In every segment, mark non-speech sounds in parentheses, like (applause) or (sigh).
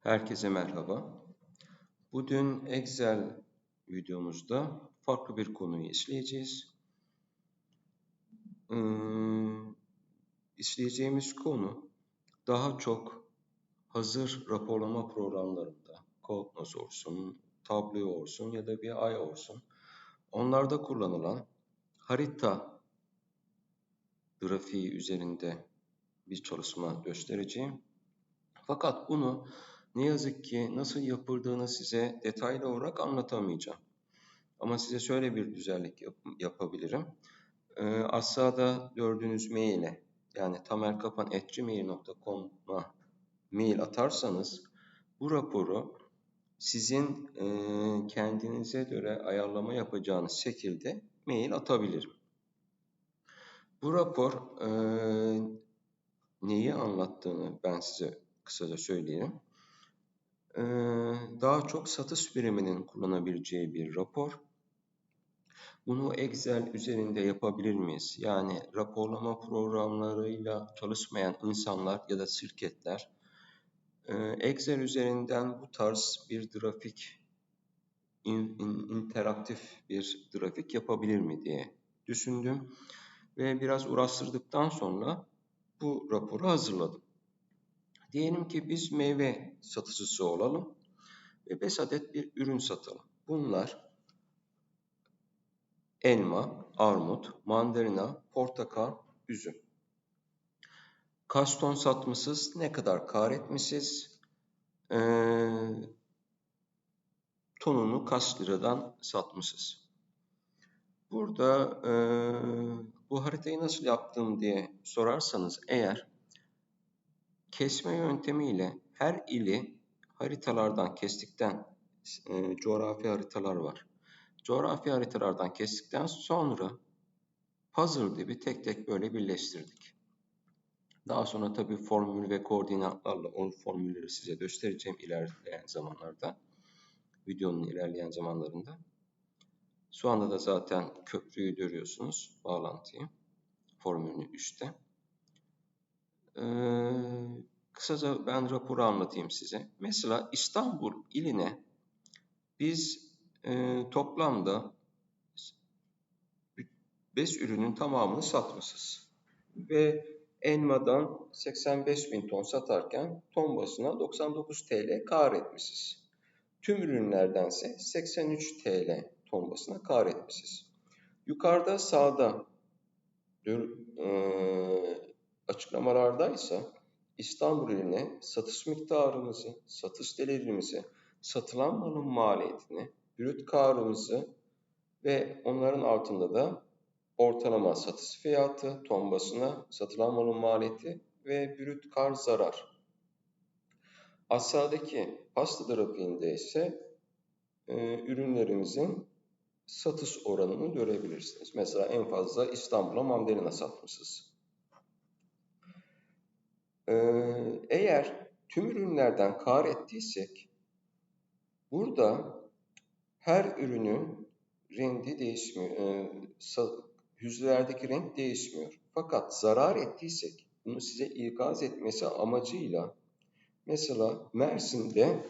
Herkese merhaba. Bugün Excel videomuzda farklı bir konuyu işleyeceğiz. Ee, konu daha çok hazır raporlama programlarında, Cognos olsun, Tableau olsun ya da BI olsun, onlarda kullanılan harita grafiği üzerinde bir çalışma göstereceğim. Fakat bunu ne yazık ki nasıl yapıldığını size detaylı olarak anlatamayacağım. Ama size şöyle bir güzellik yap yapabilirim. Ee, aşağıda gördüğünüz maile yani tamerkapan.gmail.com'a mail atarsanız bu raporu sizin e, kendinize göre ayarlama yapacağınız şekilde mail atabilirim. Bu rapor e, neyi anlattığını ben size kısaca söyleyeyim. Daha çok satış biriminin kullanabileceği bir rapor. Bunu Excel üzerinde yapabilir miyiz? Yani raporlama programlarıyla çalışmayan insanlar ya da şirketler Excel üzerinden bu tarz bir grafik, interaktif bir grafik yapabilir mi diye düşündüm. Ve biraz uğraştırdıktan sonra bu raporu hazırladım. Diyelim ki biz meyve satıcısı olalım ve 5 adet bir ürün satalım. Bunlar elma, armut, mandalina, portakal, üzüm. Kaç ton satmışız, ne kadar kar etmişiz, ee, tonunu kaç liradan satmışız. Burada e, bu haritayı nasıl yaptım diye sorarsanız eğer Kesme yöntemiyle her ili haritalardan kestikten e, coğrafi haritalar var. Coğrafi haritalardan kestikten sonra puzzle gibi tek tek böyle birleştirdik. Daha sonra tabi formül ve koordinatlarla o formülleri size göstereceğim ilerleyen zamanlarda. Videonun ilerleyen zamanlarında. Şu anda da zaten köprüyü görüyorsunuz. Bağlantıyı. Formülünü 3'te. Ee, kısaca ben raporu anlatayım size. Mesela İstanbul iline biz e, toplamda bez ürünün tamamını satmışız. Ve elmadan 85 bin ton satarken ton basına 99 TL kar etmişiz. Tüm ürünlerdense 83 TL ton basına kar etmişiz. Yukarıda sağda e, açıklamalardaysa İstanbul iline satış miktarımızı, satış gelirimizi, satılan malın maliyetini, brüt karımızı ve onların altında da ortalama satış fiyatı, ton basına, satılan malın maliyeti ve brüt kar zarar. Aşağıdaki pasta grafiğinde ise e, ürünlerimizin satış oranını görebilirsiniz. Mesela en fazla İstanbul'a mandalina satmışız. Ee, eğer tüm ürünlerden kar ettiysek burada her ürünün rengi değişmiyor. E, yüzlerdeki renk değişmiyor. Fakat zarar ettiysek bunu size ikaz etmesi amacıyla mesela Mersin'de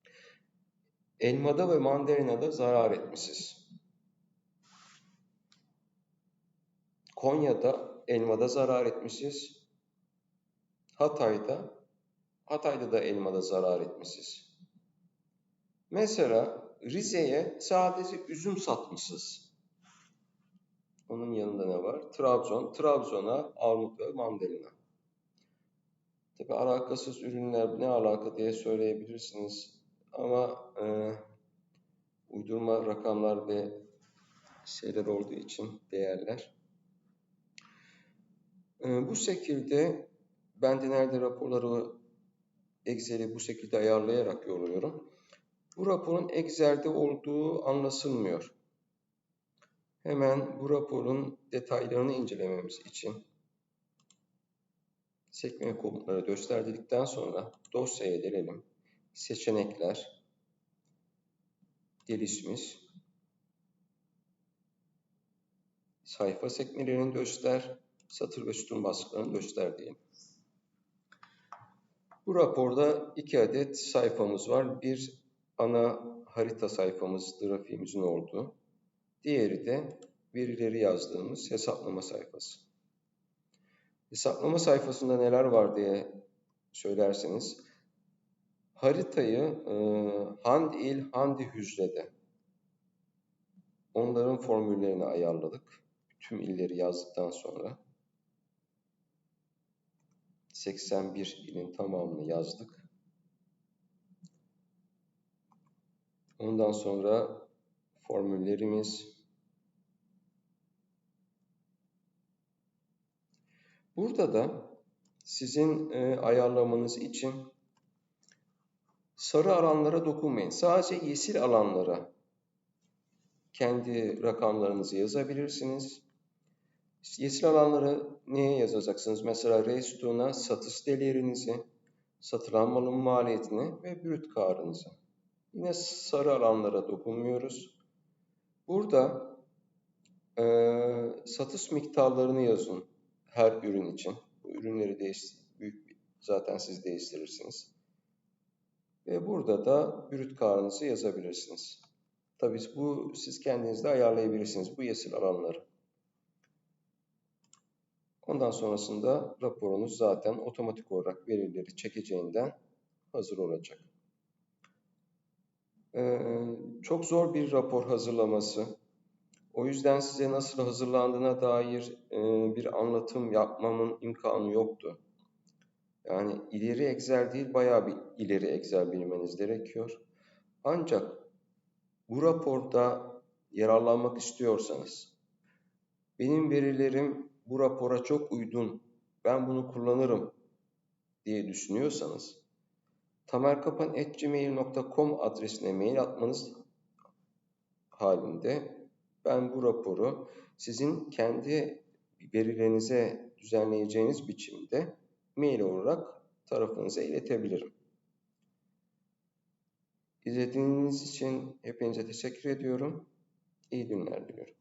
(clears throat) elmada ve mandalinada zarar etmişiz. Konya'da elmada zarar etmişiz. Hatay'da, Hatay'da da elmada zarar etmişiz. Mesela Rize'ye sadece üzüm satmışız. Onun yanında ne var? Trabzon, Trabzon'a armut ve mandalina. Tabi alakasız ürünler ne alaka diye söyleyebilirsiniz. Ama e, uydurma rakamlar ve şeyler olduğu için değerler. E, bu şekilde ben genelde raporları Excel'i bu şekilde ayarlayarak yolluyorum. Bu raporun Excel'de olduğu anlaşılmıyor. Hemen bu raporun detaylarını incelememiz için sekme komutları gösterdikten sonra dosyaya gelelim. Seçenekler, gelişmiş, sayfa sekmelerini göster, satır ve sütun baskılarını göster diyelim. Bu raporda iki adet sayfamız var. Bir ana harita sayfamız, grafiğimizin olduğu. Diğeri de verileri yazdığımız hesaplama sayfası. Hesaplama sayfasında neler var diye söylerseniz, haritayı e, hand il, handi hücrede onların formüllerini ayarladık. Tüm illeri yazdıktan sonra 81 ilin tamamını yazdık. Ondan sonra formüllerimiz Burada da sizin e, ayarlamanız için sarı alanlara dokunmayın. Sadece yeşil alanlara kendi rakamlarınızı yazabilirsiniz. Yeşil alanları neye yazacaksınız? Mesela Restuna satış değerinizi, satılan malın maliyetini ve brüt karınızı. Yine sarı alanlara dokunmuyoruz. Burada e, satış miktarlarını yazın her ürün için. Bu ürünleri değiş, büyük zaten siz değiştirirsiniz. Ve burada da brüt karınızı yazabilirsiniz. Tabii bu siz kendiniz de ayarlayabilirsiniz bu yeşil alanları. Ondan sonrasında raporunuz zaten otomatik olarak verileri çekeceğinden hazır olacak. Ee, çok zor bir rapor hazırlaması. O yüzden size nasıl hazırlandığına dair e, bir anlatım yapmamın imkanı yoktu. Yani ileri Excel değil, bayağı bir ileri Excel bilmeniz gerekiyor. Ancak bu raporda yararlanmak istiyorsanız, benim verilerim bu rapora çok uygun, ben bunu kullanırım diye düşünüyorsanız, tamerkapan.gmail.com adresine mail atmanız halinde ben bu raporu sizin kendi verilerinize düzenleyeceğiniz biçimde mail olarak tarafınıza iletebilirim. İzlediğiniz için hepinize teşekkür ediyorum. İyi günler diliyorum.